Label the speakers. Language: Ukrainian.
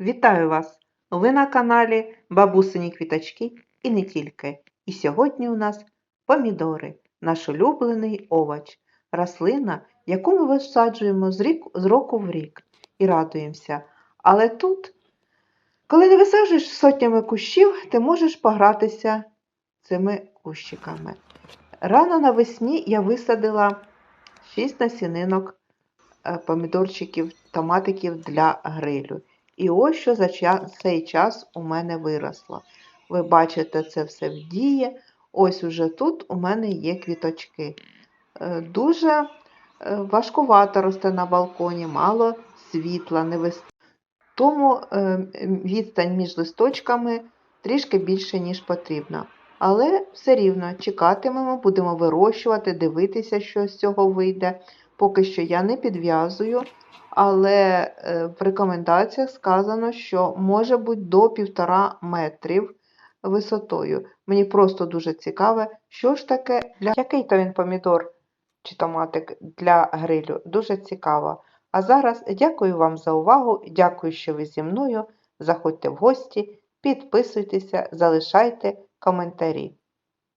Speaker 1: Вітаю вас! Ви на каналі Бабусині Квіточки і не тільки. І сьогодні у нас помідори, наш улюблений овоч, рослина, яку ми висаджуємо з, рік, з року в рік і радуємося. Але тут, коли не висаджуєш сотнями кущів, ти можеш погратися цими кущиками. Рано навесні я висадила 6 насінинок е, помідорчиків, томатиків для грилю. І ось що за цей час у мене виросло. Ви бачите, це все в дії. Ось уже тут у мене є квіточки. Е, Дуже е, важкувато росте на балконі, мало світла, не вис... тому е, відстань між листочками трішки більше, ніж потрібно. Але все рівно чекатимемо, будемо вирощувати, дивитися, що з цього вийде. Поки що я не підв'язую, але е, в рекомендаціях сказано, що може бути до півтора метрів висотою. Мені просто дуже цікаве, що ж таке для який то він помідор чи томатик для грилю. Дуже цікаво. А зараз дякую вам за увагу, дякую, що ви зі мною. Заходьте в гості, підписуйтеся, залишайте коментарі.